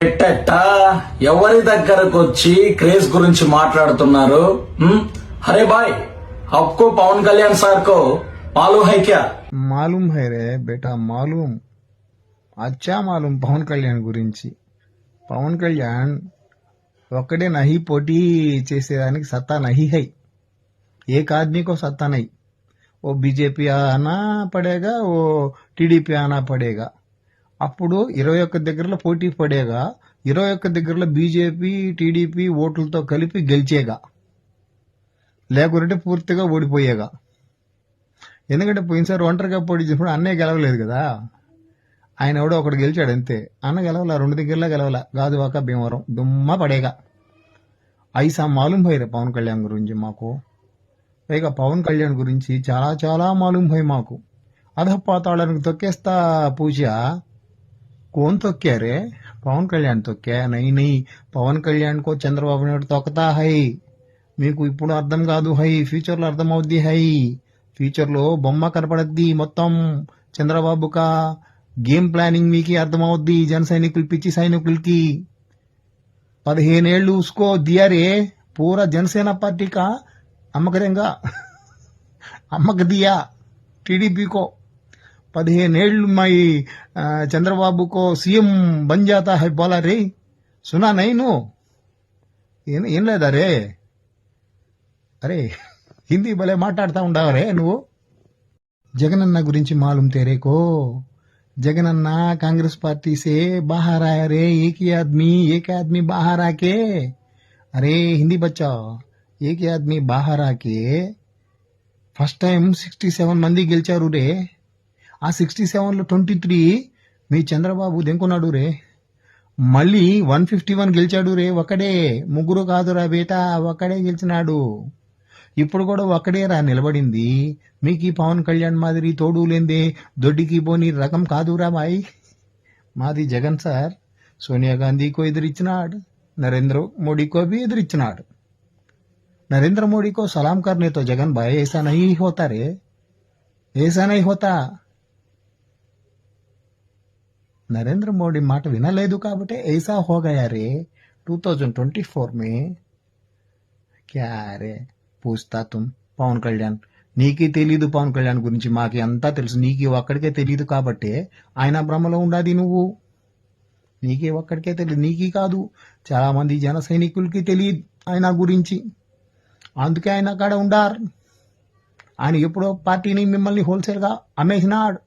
ఎట్ట ఎవరి దగ్గరకు వచ్చి క్రేజ్ గురించి మాట్లాడుతున్నారు? అరే బాయ్ అప్కో పవన్ కళ్యాణ్ సార్ కో మాలూమ్ హై క్యా? మాలూమ్ హై రే బేటా మాలూమ్ అచ్చా మాలూమ్ పవన్ కళ్యాణ్ గురించి. పవన్ కళ్యాణ్ ఒక్కడే నహి పోటీ చేసేదానికి సత్తా నహి హై. ఏ ఆద్మీకో సత్తా నహి ఓ బీజేపీ ఆనా పడేగా ఓ టీడీపీ ఆనా పడేగా. అప్పుడు ఇరవై ఒక్క దగ్గరలో పోటీ పడేగా ఇరవై ఒక్క దగ్గరలో బీజేపీ టీడీపీ ఓట్లతో కలిపి గెలిచేగా. లేకుంటే పూర్తిగా ఓడిపోయేగా. ఎందుకంటే పోయినసారి ఒంటరిగా పోటీ చేసినప్పుడు అన్నయ్య గెలవలేదు కదా. ఆయన ఎవడో ఒకడు గెలిచాడు అంతే. అన్న గెలవల రెండు దగ్గరలో గెలవల. గాజువాక భీమవరం దుమ్మ పడేగా. ఐసా మాలూం భయ్ పవన్ కళ్యాణ్ గురించి మాకు. పైగా పవన్ కళ్యాణ్ గురించి చాలా చాలా మాలూం భయ్ మాకు. అధపాతాళానికి తొక్కేస్తా పూజ. కోన్ తొక్కారే పవన్ కళ్యాణ్ తొక్కా నై నై పవన్ కళ్యాణ్ కో చంద్రబాబు నాయుడు తొక్కతా హై మీకు ఇప్పుడు అర్థం కాదు హై ఫ్యూచర్లో అర్థం అవుద్ది హై ఫ్యూచర్లో బొమ్మ కనపడద్ది మొత్తం చంద్రబాబుకా గేమ్ ప్లానింగ్ మీకు అర్థమవుద్ది జన సైనికులు పిచ్చి సైనికులకి పదిహేనేళ్ళు ఉసుకో దియారే పూరా జనసేన పార్టీ का అమ్మక देंगा అమ్మక दिया टीडीपी को పదిహేనేళ్ళు మా ఈ చంద్రబాబుకో సీఎం బంద్ జాతా హై పోలా రే. సునా నైను. ఏం ఏం లేదా రే? అరే హిందీ భలే మాట్లాడుతూ ఉండవరే నువ్వు. జగనన్న గురించి మాలం తెరేకో. జగనన్న కాంగ్రెస్ పార్టీ సే బాహర్ ఆయా ఏకీ ఆద్మీ ఏకే ఆద్మీ బాహారాకే. అరే హిందీ బచ్చావ్ ఏకే ఆద్మీ బాహారాకే. ఫస్ట్ టైం సిక్స్టీ సెవెన్ మంది గెలిచారు రే. ఆ సిక్స్టీ సెవెన్లో ట్వంటీ త్రీ మీ చంద్రబాబు దెంకున్నాడు రే మళ్ళీ వన్ ఫిఫ్టీ వన్ గెలిచాడు రే ఒకడే ముగ్గురు కాదురా బేటా ఒకడే గెలిచినాడు ఇప్పుడు కూడా ఒక్కడే రా నిలబడింది మీకు ఈ పవన్ కళ్యాణ్ మాదిరి తోడు లేందే దొడ్డికి పోని రకం కాదురా బాయ్ మాది జగన్ సార్ సోనియా గాంధీకో ఎదురిచ్చినాడు నరేంద్ర మోడీకో भी ఎదురిచ్చినాడు नरेंद्र मोदी को सलाम करने तो जगन भाई ऐसा नहीं होता रे ऐसा नहीं होता नरेंद्र मोदी మాట వినలేదు కాబట్టి ऐसा हो गया रे 2024 में क्या రే పూస్తా తుమ్ పవన్ కళ్యాణ్ నీకే తెలీదు పవన్ కళ్యాణ్ గురించి మాకి అంతా తెలుసు నీకు ఒక్కడికే తెలియదు కాబట్టే ఆయన భ్రమలో ఉండాది నువ్వు నీకే ఒక్కడికే తెలియదు నీకే కాదు చాలా మంది జన సైనికులకి తెలియదు ఆయన గురించి అందుకే ఆయన అక్కడ ఉండారు ఆయన ఎప్పుడో పార్టీని మిమ్మల్ని హోల్సేల్గా అమ్మేసినాడు